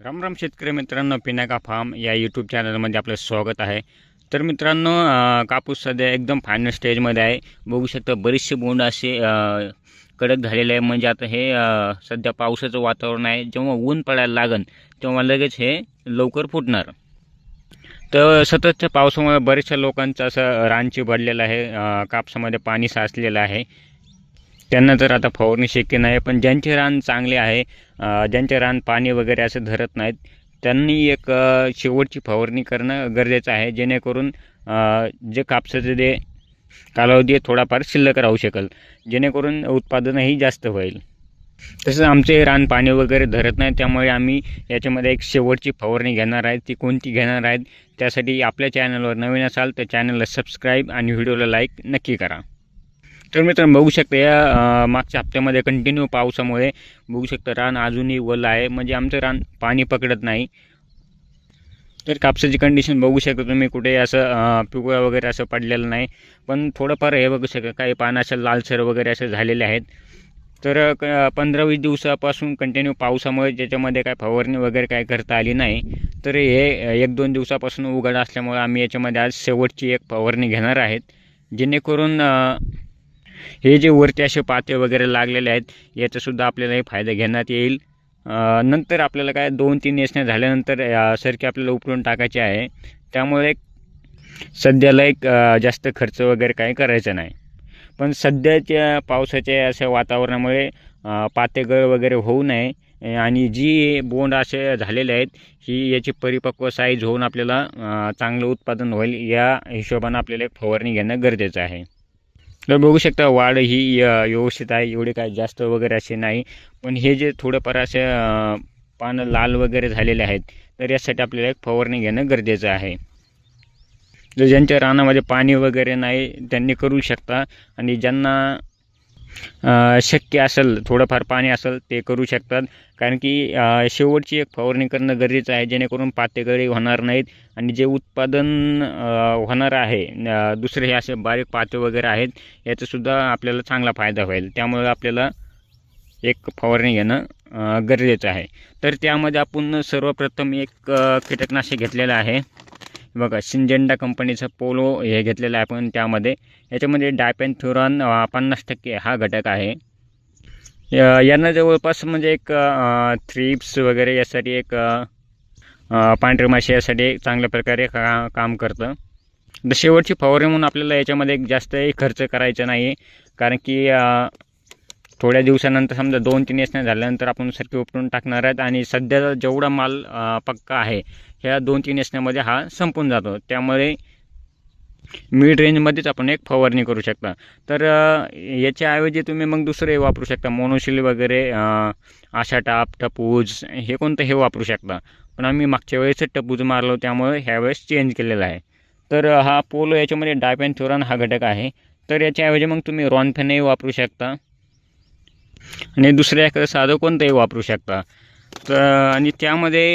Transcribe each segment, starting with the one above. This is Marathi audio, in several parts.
रामराम शेतकरी मित्रांनो पिनाका फार्म या यूट्यूब चॅनलमध्ये आपलं स्वागत आहे. तर मित्रांनो कापूस सध्या एकदम फायनल स्टेजमध्ये आहे. बघू शकता बरेचसे बोंड असे कडक झालेले आहे म्हणजे आता हे सध्या पावसाचं वातावरण आहे. जेव्हा ऊन पडायला लागन तेव्हा लगेच हे लवकर फुटणार. तर सततच्या पावसामुळे बऱ्याचशा लोकांचं असं रानची भरलेलं आहे. कापसामध्ये पाणी साचलेलं आहे. त्यांना तर आता फवारणी शक्य नाही पण ज्यांचे रान चांगले आहे ज्यांचे रान पाणी वगैरे असं धरत नाहीत त्यांनी एक शेवटची फवारणी करणं गरजेचं आहे जेणेकरून जे कापसाचे जे कालावधी थोडाफार शिल्लक राहू शकेल जेणेकरून उत्पादनही जास्त होईल. तसंच आमचे रान पाणी वगैरे धरत नाही त्यामुळे आम्ही याच्यामध्ये एक शेवटची फवारणी घेणार आहेत ती कोणती घेणार आहेत त्यासाठी आपल्या चॅनलवर नवीन असाल तर चॅनलला सबस्क्राईब आणि व्हिडिओला लाईक नक्की करा. तर मित्रांनो बघू शकता या मागच्या हप्त्यामध्ये कंटिन्यू पावसामुळे बघू शकता रान अजूनही वलं आहे. म्हणजे आमचं रान पाणी पकडत नाही. तर कापसाची कंडिशन बघू शकता तुम्ही कुठे असं पिवळा वगैरे असं पडलेलं नाही. पण थोडंफार हे बघू शकता काही पानं असं लालसर वगैरे असे झालेले आहेत. तर क पंधरा वीस दिवसापासून कंटिन्यू पावसामुळे ज्याच्यामध्ये काय फवारणी वगैरे काय करता आली नाही. तर हे एक दोन दिवसापासून उघड असल्यामुळे आम्ही याच्यामध्ये आज शेवटची एक फवारणी घेणार आहेत. जेणेकरून हे जे वरती असे पाते वगैरे लागलेले आहेत याचासुद्धा आपल्याला फायदा घेण्यात येईल. नंतर आपल्याला काय दोन तीन येसण्या झाल्यानंतर सरकी आपल्याला उपटून टाकायचे आहे. त्यामुळे सध्याला एक जास्त खर्च वगैरे काही करायचा नाही. पण सध्याच्या पावसाच्या अशा वातावरणामुळे पातेगळ वगैरे होऊ नये. आणि जी बोंड असे झालेले आहेत ही याची परिपक्व साईज होऊन आपल्याला चांगलं उत्पादन होईल या हिशोबानं आपल्याला एक फवारणी घेणं गरजेचं आहे. तर बघू शकता वाढ ही व्यवस्थित आहे. एवढे काय जास्त वगैरे असे नाही. पण हे जे थोडंफार असे पानं लाल वगैरे झालेले आहेत तर यासाठी आपल्याला एक फवारणी घेणं गरजेचं आहे. जर ज्यांच्या रानामध्ये पाणी वगैरे नाही त्यांनी करू शकता. आणि ज्यांना शक्य असेल थोडंफार पाणी असेल ते करू शकतात. कारण की शेवटची एक फवारणी करणं गरजेचं आहे जेणेकरून पातेगळी होणार नाहीत आणि जे उत्पादन होणार आहे दुसरे हे असे बारीक पाते वगैरे आहेत याचासुद्धा आपल्याला चांगला फायदा होईल. त्यामुळे आपल्याला एक फवारणी घेणं गरजेचं आहे. तर त्यामध्ये आपण सर्वप्रथम एक कीटकनाशक घेतलेलं आहे. बघा सिंजेंडा कंपनीचं पोलो हे घेतलेलं आहे आपण त्यामध्ये. याच्यामध्ये डायपेन्थुरॉन अ, पन्नास टक्के हा घटक आहे. या- यांना जवळपास म्हणजे एक थ्रिप्स वगैरे यासाठी एक पांढरी पांढरे माशी यासाठी एक चांगल्या प्रकारे का काम करतं. तर शेवटची फवारणी म्हणून आपल्याला याच्यामध्ये एक जास्तही खर्च करायचा नाही कारण की थोड्या दिवसानंतर समजा दोन तीन येसण्या झाल्यानंतर आपण सरकी उपटून टाकणार आहेत आणि सध्या जेवढा माल पक्का आहे ह्या दोन तीन एसण्यामध्ये हा संपून जातो. त्यामुळे मिड रेंजमध्येच आपण एक फवारणी करू शकता. तर याच्याऐवजी तुम्ही मग दुसरे वापरू शकता. मोनोशिल वगैरे आशा टाप टपूज हे कोणतं हे वापरू शकता. पण आम्ही मागच्या वेळेस टपूज मारलो त्यामुळे ह्यावेळेस चेंज केलेला आहे. तर हा पोलो याच्यामध्ये डायपेन्थोरॉन हा घटक आहे. तर याच्याऐवजी मग तुम्ही रॉनफेनही वापरू शकता. आणि दुसऱ्या एखादं साधं कोणतंही वापरू शकता. तर आणि त्यामध्ये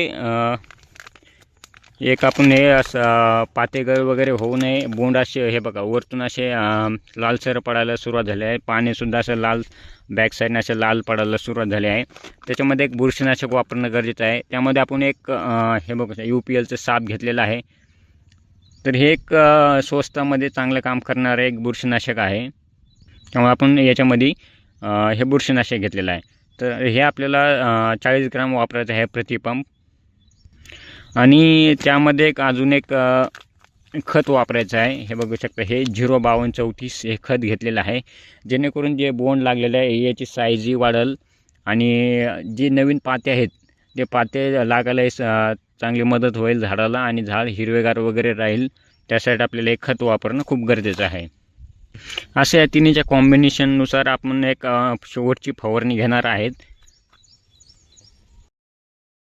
एक आपण हे असं पातेगळ वगैरे होऊ नये. बोंड असे हे बघा वरतून असे लालसर पडायला सुरुवात झाली आहे. पाणीसुद्धा असं लाल बॅक साईडने असं लाल पडायला सुरुवात झाली आहे. त्याच्यामध्ये एक बुरशीनाशक वापरणं गरजेचं आहे. त्यामध्ये आपण एक हे बघा यू पी एलचं साप घेतलेलं आहे. तर हे एक स्वस्तामध्ये चांगलं काम करणारं एक बुरशीनाशक आहे. त्यामुळे आपण याच्यामध्ये हे बुरशीनाशक घेतलेलं आहे. तर हे आपल्याला चाळीस ग्राम वापरायचं आहे प्रतिपंप आणि त्यामध्ये एक अजून एक खत वापरायचं आहे. हे बघू शकता हे झिरो बावन्न चौतीस हे खत घेतलेलं आहे. जेणेकरून जे बोंड लागलेलं आहे याची साईजही वाढेल. आणि जे नवीन पाते आहेत ते पाते लागायला चांगली मदत होईल झाडाला. आणि झाड हिरवेगार वगैरे राहील त्यासाठी आपल्याला एक खत वापरणं खूप गरजेचं आहे. अशा या तिन्हीच्या कॉम्बिनेशननुसार आपण एक शेवटची फवारणी घेणार आहेत.